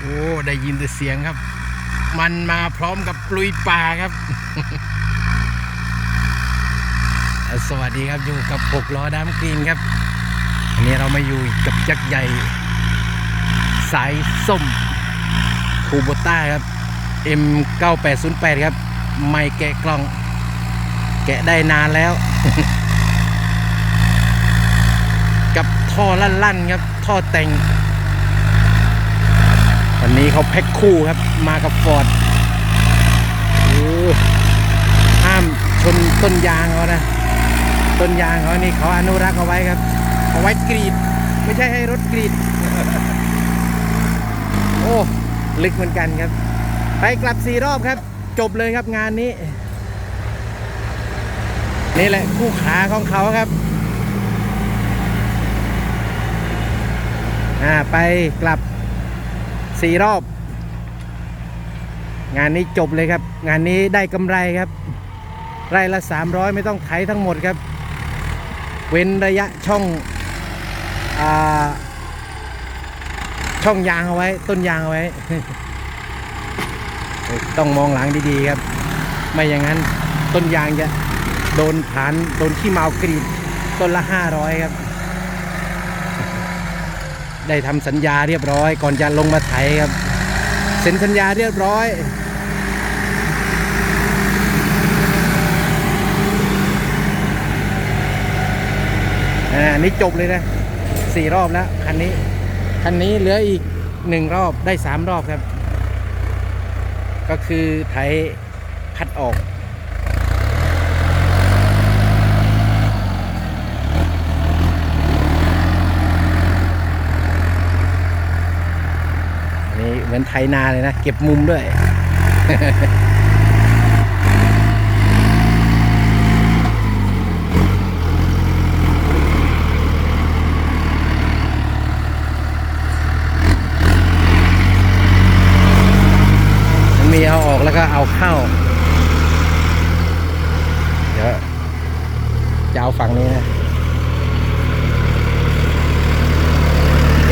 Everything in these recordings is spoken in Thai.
โอ้ ได้ยินแต่เสียงครับ มันมาพร้อมกับปลุยป่าครับ สวัสดีครับอยู่กับปกล้อดามกรีนครับอันนี้เรามาอยู่กับจักรใหญ่ สายส้มคูโบต้าครับ M9808 ครับ ไม่แกะกล้อง แกะได้นานแล้ว กับท่อลั่นๆครับ ท่อแต่ง นี้เขาแพ็คคู่ครับ มากับฟอร์ดห้ามชนต้นยางเขานะ ต้นยางเขานี่เขาอนุรักษ์เอาไว้ครับเอาไว้กรีด ไม่ใช่ให้รถกรีด โอ้ลึกเหมือนกันครับ ไปกลับสี่รอบครับ จบเลยครับงานนี้ นี่แหละคู่ขาของเขาครับอ่าไปกลับ สี่รอบ งานนี้จบเลยครับ งานนี้ได้กำไรครับ ไร่ละ 300 ไม่ต้องไถทั้งหมดครับ เว้นระยะช่องอช่องยางเอาไว้ ต้นยางเอาไว้ ต้องมองหลังดีๆครับ ไม่อย่างนั้นต้นยางจะโดนฐานโดนขี้เมากรีดต้นละ 500 ครับ ได้ทำสัญญาเรียบร้อย ก่อนจะลงมาไถครับ เซ็นสัญญาเรียบร้อย อ่า นี่จบเลยนะสี่รอบแล้ว คันนี้ คันนี้เหลืออีกหนึ่งรอบได้สามรอบครับ ก็คือไถคัดออก นี่ เหมือนไถนาเลยนะ เก็บมุมด้วยมีเอาออกแล้วก็เอาเข้า เดี๋ยวจะเอาฝั่งนี้นะ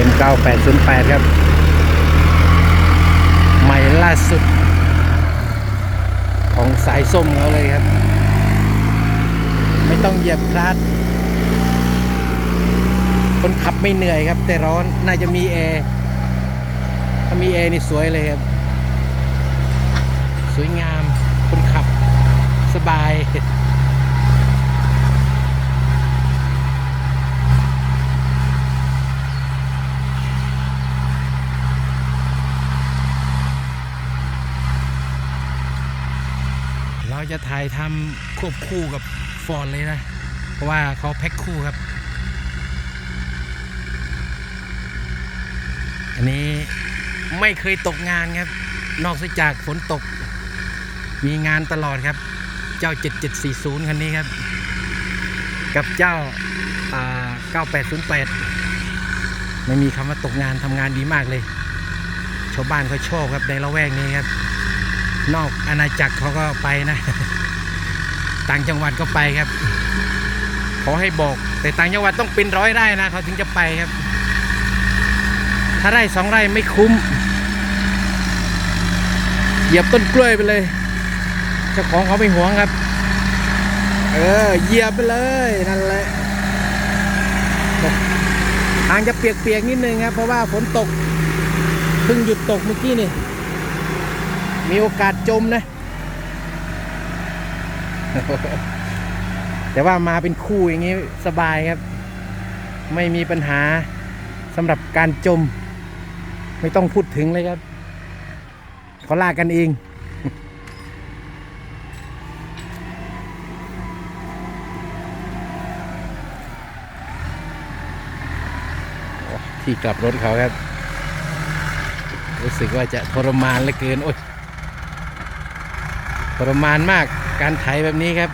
M9808 ครับ ใหม่ล่าสุด ของสายส้มเขาเลยครับ ไม่ต้องเหยียบคลัตช์คนขับไม่เหนื่อยครับ แต่ร้อนน่าจะมีแอร์ถ้ามีแอร์นี่สวยเลยครับ สวยงาม คนขับสบาย เราจะถ่ายทำควบคู่กับฟอนเลยนะ เพราะว่าเขาแพ็คคู่ครับ อันนี้ไม่เคยตกงานครับ นอกจากฝนตก มีงานตลอดครับ เจ้า 7740 คันนี้ครับ กับเจ้าา9808 ไม่มีคำว่าตกงานทำงานดีมากเลย ชาวบ้านเขาชอบครับในละแวกนี้ครับ นอกอาณาจักรเขาก็ไปนะ ต่างจังหวัดก็ไปครับ ขอให้บอก แต่ต่างจังหวัดต้องเป็นร้อยไร่นะเขาถึงจะไปครับ ถ้าไร่สองไร่ไม่คุ้ม เหยียบต้นกล้วยไปเลยเจ้าของเขาไม่หวงครับ เออเหยียบไปเลยนั่นแหละทางจะเปียกๆนิดนึงครับ เพราะว่าฝนตกเพิ่งหยุดตกเมื่อกี้นี่ มีโอกาสจมนะ แต่ว่ามาเป็นคู่อย่างนี้สบายครับ ไม่มีปัญหาสำหรับการจม ไม่ต้องพูดถึงเลยครับเขาลากกันเองที่กลับรถเขาครับ รู้สึกว่าจะทรมานเหลือเกิน โอ้ย ทรมานมากการไถแบบนี้ครับ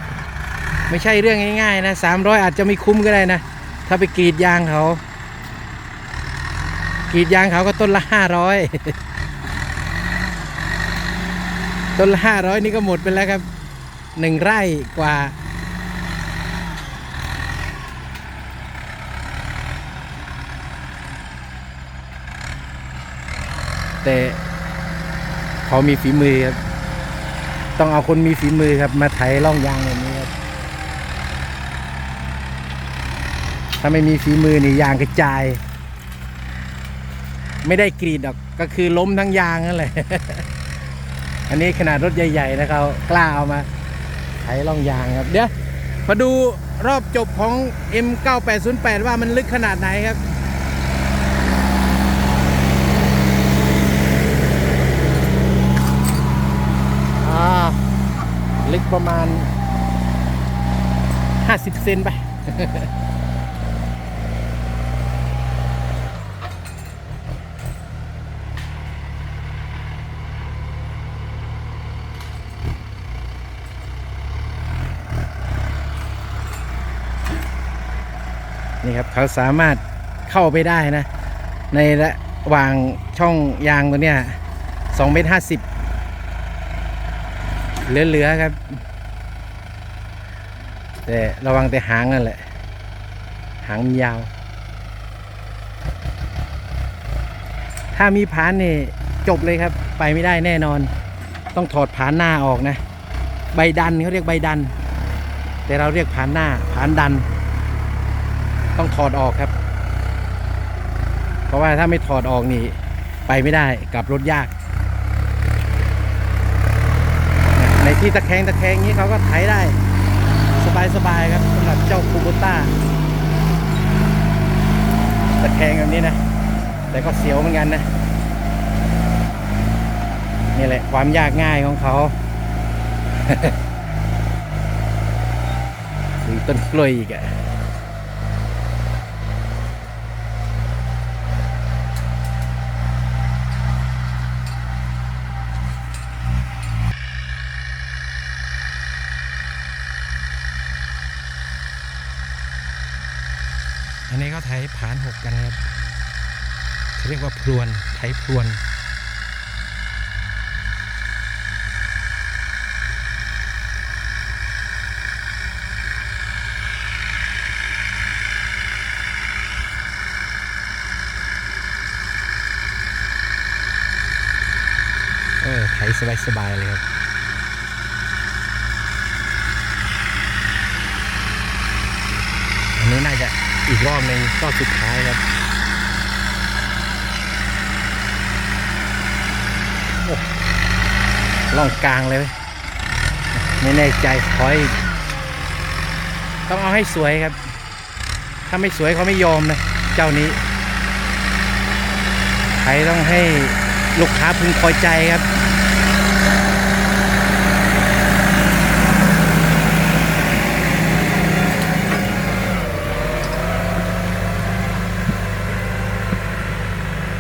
ไม่ใช่เรื่องง่ายๆนะ300อาจจะไม่คุ้มก็ได้นะ ถ้าไปกรีดยางเขากรีดยางเขาก็ต้นละ500ต้นละ500นี่ก็หมดไปแล้วครับหนึ่งไร่กว่า แต่เขามีฝีมือครับ ต้องเอาคนมีฝีมือครับ มาไถร่องยางแบบนี้ครับ ถ้าไม่มีฝีมือนี่ยางกระจาย ไม่ได้กรีดหรอก ก็คือล้มทั้งยางนั่นแหละ อันนี้ขนาดรถใหญ่ ๆ นะเขากล้าเอามาไถร่องยางครับ เดี๋ยวมาดูรอบจบของ M9808 ว่ามันลึกขนาดไหนครับ เลึกประมาณ 50 เซนไป นี่ครับเขาสามารถเข้าไปได้นะ ในระหว่างช่องยางตัวเนี้ยสองเมตรห้าสิบ เหลือๆครับ แต่ระวังแต่หางนั่นแหละ หางยาว ถ้ามีผานนี่จบเลยครับ ไปไม่ได้แน่นอน ต้องถอดผานหน้าออกนะ ใบดันเขาเรียกใบดัน แต่เราเรียกผานหน้าผานดัน ต้องถอดออกครับ เพราะว่าถ้าไม่ถอดออกนี่ ไปไม่ได้กลับรถยาก ในที่ตะแคงตะแคงนี้เขาก็ไถได้ สบายๆครับสำหรับเจ้าคูบูต้าตะแคงแบบนี้นะ แต่ก็เสียวเหมือนกันนะนี่แหละความยากง่ายของเขาตึ้นกล้วยอีกอะ อันนี้ก็ไถผานหกกันครับเขาเรียกว่าพรวนไถพรวนเออไถสบายๆเลยครับอันนี้น่าจะ อีกรอบหนึ่งก็สุดท้ายครับ ล่องกลางเลย ไม่แน่ใจขออีกต้องเอาให้สวยครับ ถ้าไม่สวยเขาไม่ยอมนะ เจ้านี้ใครต้องให้ลูกค้าพึงพอใจครับ